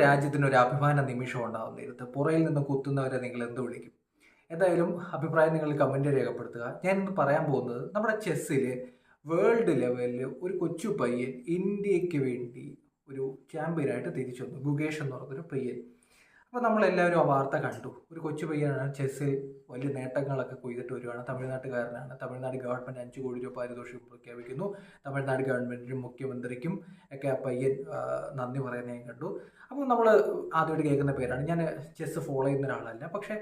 രാജ്യത്തിന് ഒരു അഭിമാന നിമിഷം ഉണ്ടാവുന്നിരുത്ത് പുറയിൽ നിന്ന് കുത്തുന്നവരെ നിങ്ങൾ എന്ത് വിളിക്കും? എന്തായാലും അഭിപ്രായം നിങ്ങൾ കമന്റ് രേഖപ്പെടുത്തുക. ഞാൻ ഇന്ന് പറയാൻ പോകുന്നത് നമ്മുടെ ചെസ്സിൽ വേൾഡ് ലെവലിൽ ഒരു കൊച്ചു പയ്യൻ ഇന്ത്യയ്ക്ക് വേണ്ടി ഒരു ചാമ്പ്യനായിട്ട് തിരിച്ചു വന്നു. ഗുഗേഷ് എന്ന് പറഞ്ഞൊരു പയ്യൻ. അപ്പോൾ നമ്മളെല്ലാവരും ആ വാർത്ത കണ്ടു. ഒരു കൊച്ചു പയ്യനാണ് ചെസ്സിൽ വലിയ നേട്ടങ്ങളൊക്കെ കൊയ്തിട്ട് വരുവാണ്. തമിഴ്നാട്ടുകാരനാണ്. തമിഴ്നാട് ഗവൺമെന്റ് അഞ്ച് കോടി രൂപ പാരിതോഷികം പ്രഖ്യാപിക്കുന്നു. തമിഴ്നാട് ഗവൺമെന്റിനും മുഖ്യമന്ത്രിക്കും ഒക്കെ ആ പയ്യൻ നന്ദി പറയുന്നത് കണ്ടു. അപ്പോൾ നമ്മൾ ആദ്യമായിട്ട് കേൾക്കുന്ന പേരാണ്. ഞാൻ ചെസ്സ് ഫോളോ ചെയ്യുന്ന ഒരാളല്ല. പക്ഷേ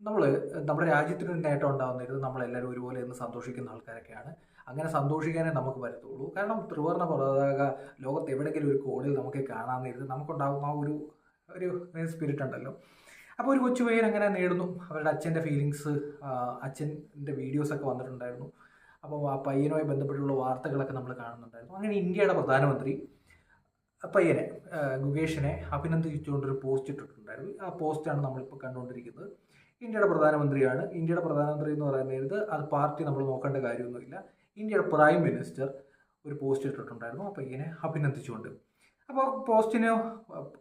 നമ്മൾ നമ്മുടെ രാജ്യത്തിനൊരു നേട്ടം ഉണ്ടാകുന്നത് നമ്മളെല്ലാവരും ഒരുപോലെ എന്ന് സന്തോഷിക്കുന്ന ആൾക്കാരൊക്കെയാണ്. അങ്ങനെ സന്തോഷിക്കാനേ നമുക്ക് പറ്റത്തുള്ളൂ. കാരണം ത്രിവർണ പതാക ലോകത്ത് എവിടെയെങ്കിലും ഒരു കോണിൽ നമുക്ക് കാണാമെന്നിരുന്ന് നമുക്കുണ്ടാകുന്ന ആ ഒരു ഒരു സ്പിരിറ്റ് ഉണ്ടല്ലോ. അപ്പോൾ ഒരു കൊച്ചു പേര് അങ്ങനെ നേടുന്നു. അവരുടെ അച്ഛന്റെ ഫീലിങ്സ് അച്ഛന്റെ വീഡിയോസൊക്കെ വന്നിട്ടുണ്ടായിരുന്നു. അപ്പോൾ ആ പയ്യനുമായി ബന്ധപ്പെട്ടുള്ള വാർത്തകളൊക്കെ നമ്മൾ കാണുന്നുണ്ടായിരുന്നു. അങ്ങനെ ഇന്ത്യയുടെ പ്രധാനമന്ത്രി പയ്യനെ ഗുഗേഷിനെ അഭിനന്ദിച്ചുകൊണ്ടൊരു പോസ്റ്റ് ഇട്ടിട്ടുണ്ടായിരുന്നു. ആ പോസ്റ്റാണ് നമ്മളിപ്പോൾ കണ്ടുകൊണ്ടിരിക്കുന്നത്. ഇന്ത്യയുടെ പ്രധാനമന്ത്രിയാണ്. ഇന്ത്യയുടെ പ്രധാനമന്ത്രി എന്ന് പറയുന്നത് അത് പാർട്ടി നമ്മൾ നോക്കേണ്ട കാര്യമൊന്നുമില്ല. ഇന്ത്യയുടെ പ്രൈം മിനിസ്റ്റർ ഒരു പോസ്റ്റ് ഇട്ടിട്ടുണ്ടായിരുന്നു ആ പയ്യനെ അഭിനന്ദിച്ചുകൊണ്ട്. അപ്പോൾ പോസ്റ്റിന്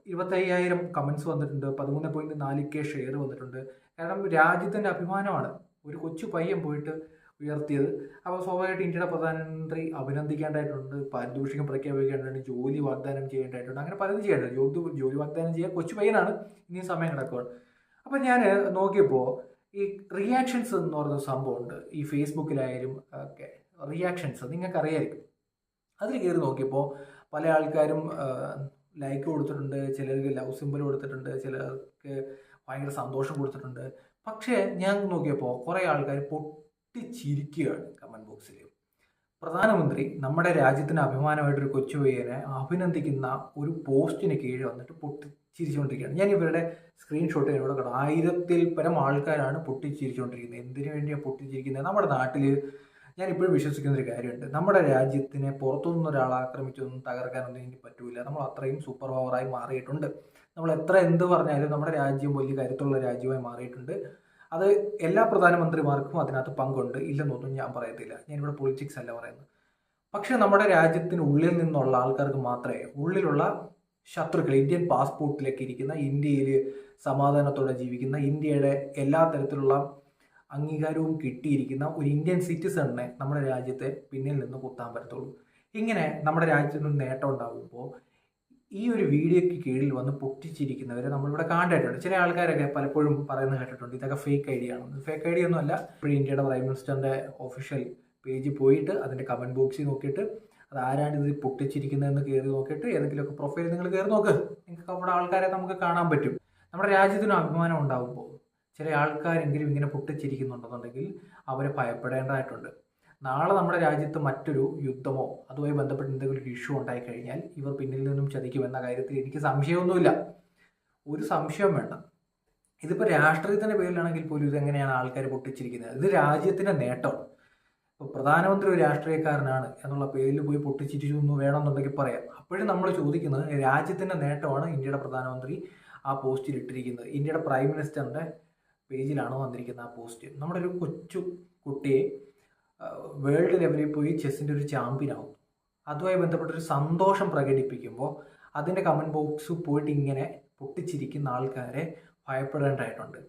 ഇരുപത്തയ്യായിരം കമൻസ് വന്നിട്ടുണ്ട് പതിമൂന്ന് പോയിന്റ് നാല് കെ ഷെയർ വന്നിട്ടുണ്ട്. കാരണം രാജ്യത്തിന്റെ അഭിമാനമാണ്. ഒരു കൊച്ചു പയ്യൻ പോയിട്ട് ഉയർത്തിയത്. അപ്പോൾ സ്വാഭാവികമായിട്ട് ഇന്ത്യയുടെ പ്രധാനമന്ത്രി അഭിനന്ദിക്കേണ്ടതായിട്ടുണ്ട്. പാരിതോഷികം പ്രഖ്യാപിക്കേണ്ടതുണ്ട് ജോലി വാഗ്ദാനം ചെയ്യേണ്ടതായിട്ടുണ്ട്. അങ്ങനെ പലതും ചെയ്യേണ്ടത്. ജോലി ജോലി വാഗ്ദാനം ചെയ്യാൻ കൊച്ചു പയ്യനാണ്. ഇനിയും സമയം കിടക്കുക അപ്പോൾ ഞാൻ നോക്കിയപ്പോൾ ഈ റിയാക്ഷൻസ് എന്ന് പറയുന്ന സംഭവമുണ്ട്. ഈ ഫേസ്ബുക്കിലായാലും ഒക്കെ റിയാക്ഷൻസ് നിങ്ങൾക്ക് അറിയായിരിക്കും അതിൽ കയറി നോക്കിയപ്പോൾ പല ആൾക്കാരും ലൈക്ക് കൊടുത്തിട്ടുണ്ട് ചിലർക്ക് ലവ് സിമ്പിൾ കൊടുത്തിട്ടുണ്ട് ചിലർക്ക് ഭയങ്കര സന്തോഷം കൊടുത്തിട്ടുണ്ട്. പക്ഷേ ഞാൻ നോക്കിയപ്പോൾ കുറേ ആൾക്കാർ പൊട്ടിച്ചിരിക്കുകയാണ് കമന്റ് ബോക്സിൽ പ്രധാനമന്ത്രി നമ്മുടെ രാജ്യത്തിന് അഭിമാനമായിട്ടൊരു കൊച്ചു അഭിനന്ദിക്കുന്ന ഒരു പോസ്റ്റിന് കീഴിൽ വന്നിട്ട് പൊട്ടിച്ചിരിച്ചുകൊണ്ടിരിക്കുകയാണ്. ഞാൻ ഇവരുടെ സ്ക്രീൻഷോട്ട് ഇവിടെ കണ്ടു ആയിരത്തിൽ പരം ആൾക്കാരാണ് പൊട്ടിച്ചിരിച്ചുകൊണ്ടിരിക്കുന്നത്. എന്തിനു വേണ്ടിയാണ് പൊട്ടിച്ചിരിക്കുന്നത്? നമ്മുടെ നാട്ടിൽ ഞാൻ ഇപ്പോഴും വിശ്വസിക്കുന്ന ഒരു കാര്യമുണ്ട്. നമ്മുടെ രാജ്യത്തിനെ പുറത്തുനിന്ന് ഒരാൾ ആക്രമിച്ചൊന്നും തകർക്കാനൊന്നും എനിക്ക് പറ്റൂല. നമ്മൾ അത്രയും സൂപ്പർ പവറായി മാറിയിട്ടുണ്ട്. നമ്മൾ എത്ര എന്ത് പറഞ്ഞാലും നമ്മുടെ രാജ്യം വലിയ കരുത്തുള്ള രാജ്യമായി മാറിയിട്ടുണ്ട്. അത് എല്ലാ പ്രധാനമന്ത്രിമാർക്കും അതിനകത്ത് പങ്കുണ്ട്. ഇല്ലെന്നൊന്നും ഞാൻ പറയത്തില്ല. ഞാനിവിടെ പൊളിറ്റിക്സ് അല്ല പറയുന്നത്. പക്ഷെ നമ്മുടെ രാജ്യത്തിന് ഉള്ളിൽ നിന്നുള്ള ആൾക്കാർക്ക് മാത്രമേ ഉള്ളിലുള്ള ശത്രുക്കൾ ഇന്ത്യൻ പാസ്പോർട്ടിലേക്ക് ഇരിക്കുന്ന ഇന്ത്യയിൽ സമാധാനത്തോടെ ജീവിക്കുന്ന ഇന്ത്യയുടെ എല്ലാ തരത്തിലുള്ള അംഗീകാരവും കിട്ടിയിരിക്കുന്ന ഒരു ഇന്ത്യൻ സിറ്റിസണിനെ നമ്മുടെ രാജ്യത്തെ പിന്നിൽ നിന്ന് കുത്താൻ പറ്റത്തുള്ളൂ. ഇങ്ങനെ നമ്മുടെ രാജ്യത്തിന് നേട്ടം ഉണ്ടാകുമ്പോൾ ഈ ഒരു വീഡിയോയ്ക്ക് കീഴിൽ വന്ന് പൊട്ടിച്ചിരിക്കുന്നവരെ നമ്മളിവിടെ കണ്ടിട്ടുണ്ട് ചില ആൾക്കാരൊക്കെ പലപ്പോഴും പറയുന്നത് കേട്ടിട്ടുണ്ട് ഇതൊക്കെ ഫേക്ക് ഐഡിയ ആണ് ഫേക്ക് ഐഡിയ ഒന്നും അല്ല. ഇപ്പോഴും ഇന്ത്യയുടെ പ്രൈം മിനിസ്റ്ററിന്റെ ഒഫീഷ്യൽ പേജിൽ പോയിട്ട് അതിന്റെ കമന്റ് ബോക്സിൽ നോക്കിയിട്ട് അത് ആരാണ് ഇത് പൊട്ടിച്ചിരിക്കുന്നതെന്ന് കയറി നോക്കിയിട്ട് ഏതെങ്കിലുമൊക്കെ പ്രൊഫൈൽ നിങ്ങൾ കയറി നോക്ക്. നിങ്ങൾക്ക് അവിടെ ആൾക്കാരെ നമുക്ക് കാണാൻ പറ്റും. നമ്മുടെ രാജ്യത്തിനും അഭിമാനം ഉണ്ടാകുമ്പോൾ ചില ആൾക്കാരെങ്കിലും ഇങ്ങനെ പൊട്ടിച്ചിരിക്കുന്നുണ്ടെന്നുണ്ടെങ്കിൽ അവരെ ഭയപ്പെടേണ്ടതായിട്ടുണ്ട്. നാളെ നമ്മുടെ രാജ്യത്ത് മറ്റൊരു യുദ്ധമോ അതുമായി ബന്ധപ്പെട്ട് എന്തെങ്കിലും ഒരു ഇഷ്യൂ ഉണ്ടായി കഴിഞ്ഞാൽ ഇവർ പിന്നിൽ നിന്നും ചതിക്കുമെന്ന കാര്യത്തിൽ എനിക്ക് സംശയമൊന്നുമില്ല. ഒരു സംശയവും വേണ്ട. ഇതിപ്പോൾ രാഷ്ട്രീയത്തിന്റെ പേരിലാണെങ്കിൽ പോലും ഇതെങ്ങനെയാണ് ആൾക്കാർ പൊട്ടിച്ചിരിക്കുന്നത്? ഇത് രാജ്യത്തിന്റെ നേട്ടം. ഇപ്പോൾ പ്രധാനമന്ത്രി ഒരു രാഷ്ട്രീയക്കാരനാണ് എന്നുള്ള പേരിൽ പോയി പൊട്ടിച്ചിരിച്ചു എന്ന് വേണമെന്നുണ്ടെങ്കിൽ പറയാം. അപ്പോഴും നമ്മൾ ചോദിക്കുന്നത് രാജ്യത്തിന്റെ നേട്ടമാണ് ഇന്ത്യയുടെ പ്രധാനമന്ത്രി ആ പോസ്റ്റിൽ ഇട്ടിരിക്കുന്നത്. ഇന്ത്യയുടെ പ്രൈം മിനിസ്റ്ററിന്റെ പേജിലാണ് വന്നിരിക്കുന്ന ആ പോസ്റ്റ്. നമ്മുടെ ഒരു കൊച്ചു കുട്ടിയെ വേൾഡ് ലെവലിൽ പോയി ചെസ്സിന്റെ ഒരു ചാമ്പ്യൻ ആവും. അതുമായി ബന്ധപ്പെട്ടൊരു സന്തോഷം പ്രകടിപ്പിക്കുമ്പോൾ അതിന്റെ കമന്റ് ബോക്സ് പോയിട്ട് ഇങ്ങനെ പൊട്ടിച്ചിരിക്കുന്ന ആൾക്കാരെ ഭയപ്പെടേണ്ടതായിട്ടുണ്ട്.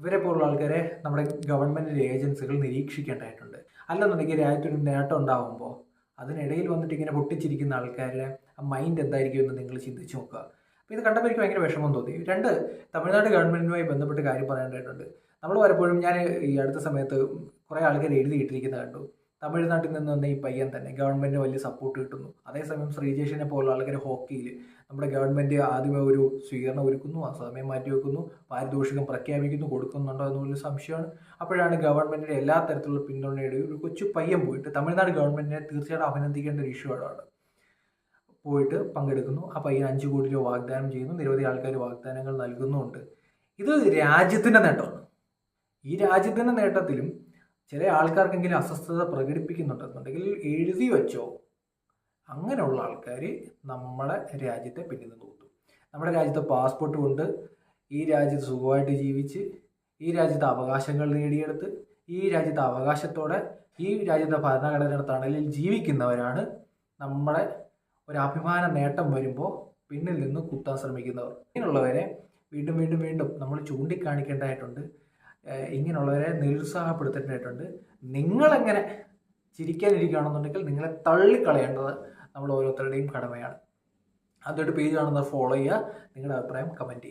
ഇവരെ പോലുള്ള ആൾക്കാരെ നമ്മുടെ ഗവൺമെന്റ് ഏജൻസികൾ നിരീക്ഷിക്കേണ്ടതായിട്ടുണ്ട്. അല്ലെന്നുണ്ടെങ്കിൽ രാജ്യത്തൊരു നേട്ടം ഉണ്ടാകുമ്പോൾ അതിനിടയിൽ വന്നിട്ട് ഇങ്ങനെ പൊട്ടിച്ചിരിക്കുന്ന ആൾക്കാരുടെ മൈൻഡ് എന്തായിരിക്കും എന്ന് നിങ്ങൾ ചിന്തിച്ച് നോക്കുക. അപ്പോൾ ഇത് കണ്ടപ്പോൾ എനിക്ക് ഭയങ്കര വിഷമം തോന്നി. രണ്ട് തമിഴ്നാട് ഗവൺമെന്റുമായി ബന്ധപ്പെട്ട് കാര്യം പറയേണ്ടതായിട്ടുണ്ട് നമ്മൾ പലപ്പോഴും ഞാൻ ഈ അടുത്ത സമയത്ത് കുറേ ആൾക്കാർ എഴുതിയിട്ടിരിക്കുന്നത് കണ്ടു. തമിഴ്നാട്ടിൽ നിന്ന് വന്ന ഈ പയ്യൻ തന്നെ ഗവൺമെന്റ് വലിയ സപ്പോർട്ട് കിട്ടുന്നു. അതേസമയം ശ്രീജേഷിനെ പോലുള്ള ആൾക്കാർ ഹോക്കിയിൽ നമ്മുടെ ഗവൺമെന്റ് ആദ്യമേ ഒരു സ്വീകരണം ഒരുക്കുന്നു ആ സമയം മാറ്റി വെക്കുന്നു പാരിതോഷികം പ്രഖ്യാപിക്കുന്നു കൊടുക്കുന്നുണ്ടോ എന്നുള്ളൊരു സംശയമാണ്. അപ്പോഴാണ് ഗവൺമെന്റിന്റെ എല്ലാ തരത്തിലുള്ള പിന്തുണയുടെ ഒരു കൊച്ചു പയ്യൻ പോയിട്ട് തമിഴ്നാട് ഗവൺമെന്റിനെ തീർച്ചയായിട്ടും അഭിനന്ദിക്കേണ്ട ഒരു ഇഷ്യൂ ആണ് പോയിട്ട് പങ്കെടുക്കുന്നു. ആ പയ്യൻ അഞ്ച് കോടി രൂപ വാഗ്ദാനം ചെയ്യുന്നു. നിരവധി ആൾക്കാർ വാഗ്ദാനങ്ങൾ നൽകുന്നുമുണ്ട്. ഇത് രാജ്യത്തിന്റെ നേട്ടമാണ്. ഈ രാജ്യത്തിന്റെ നേട്ടത്തിലും ചില ആൾക്കാർക്കെങ്കിലും അസ്വസ്ഥത പ്രകടിപ്പിക്കുന്നുണ്ടെന്നുണ്ടെങ്കിൽ എഴുതി വെച്ചോ. അങ്ങനെയുള്ള ആൾക്കാർ നമ്മുടെ രാജ്യത്തെ പിന്നിൽ നിന്ന് നമ്മുടെ രാജ്യത്തെ പാസ്പോർട്ട് കൊണ്ട് ഈ രാജ്യത്ത് സുഖമായിട്ട് ജീവിച്ച് ഈ രാജ്യത്തെ അവകാശങ്ങൾ നേടിയെടുത്ത് ഈ രാജ്യത്തെ അവകാശത്തോടെ ഈ രാജ്യത്തെ ഭരണഘടനയുടെ തണലിൽ ജീവിക്കുന്നവരാണ് നമ്മുടെ ഒരു അഭിമാന നേട്ടം വരുമ്പോൾ പിന്നിൽ നിന്ന് കുത്താൻ ശ്രമിക്കുന്നവർ. ഇങ്ങനെയുള്ളവരെ വീണ്ടും വീണ്ടും വീണ്ടും നമ്മൾ ചൂണ്ടിക്കാണിക്കേണ്ടതായിട്ടുണ്ട്. ഇങ്ങനെയുള്ളവരെ നിരുത്സാഹപ്പെടുത്തേണ്ടതായിട്ടുണ്ട്. നിങ്ങളെങ്ങനെ ചിരിക്കാനിരിക്കുകയാണെന്നുണ്ടെങ്കിൽ നിങ്ങളെ തള്ളിക്കളയേണ്ടത് നമ്മൾ ഓരോരുത്തരുടെയും കടമയാണ്. അതൊരു പേജ് കാണുന്നത് ഫോളോ ചെയ്യുക. നിങ്ങളുടെ അഭിപ്രായം കമന്റ് ചെയ്യുക.